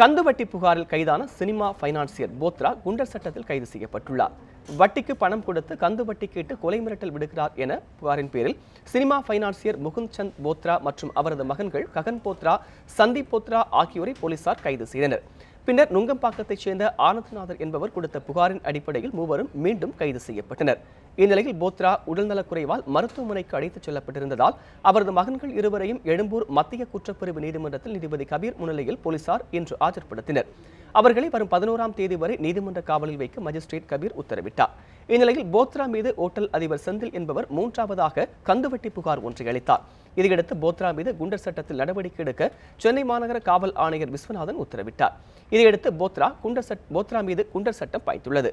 கந்துவட்டி புகாரில் கைதான cinema financier போத்ரா குண்டர் சட்டத்தில் கைது செய்யப்பட்டுள்ளார். வட்டிக்கு பணம் கொடுத்து கந்து வட்டி கேட்டு கொலை மிரட்டல் விடுகிறார் என புகாரின் பேரில் சினிமா பைனான்சியர் முகுந்த் சந்த் போத்ரா மற்றும் அவரது மகன்கள் ககன் போத்ரா சந்தீப் போத்ரா ஆகியோரை போலீசார் கைது செய்தனர். பின்னர் நுங்கம்பாக்கத்தைச் சேர்ந்த ஆனந்தநாதர் என்பவர் கொடுத்த புகாரின் அடிப்படையில் மூவரும் மீண்டும் கைது செய்யப்பட்டனர். இந்நிலையில் போத்ரா உடல்நலக்குறைவால் மருத்துவமனைக்கு அழைத்துச் செல்லப்பட்டிருந்ததால் அவரது மகன்கள் இருவரையும் எழும்பூர் மத்திய குற்றப்பிரிவு நீதிமன்றத்தில் நீதிபதி கபீர் முன்னிலையில் போலீசார் இன்று ஆஜர்படுத்தினர். அவர்களை வரும் பதினோராம் தேதி வரை நீதிமன்ற காவலில் வைக்க மஜிஸ்ட்ரேட் கபீர் உத்தரவிட்டார். இந்நிலையில் போத்ரா மீது ஓட்டல் அதிபர் செந்தில் என்பவர் மூன்றாவதாக கந்துவட்டி புகார் ஒன்றை அளித்தார். இதையடுத்து போத்ரா மீது குண்டர் சட்டத்தில் நடவடிக்கை எடுக்க சென்னை மாநகர காவல் ஆணையர் விஸ்வநாதன் உத்தரவிட்டார். இதையடுத்து போத்ரா குண்டர் சட் போத்ரா மீது குண்டர் சட்டம் பாய்த்துள்ளது.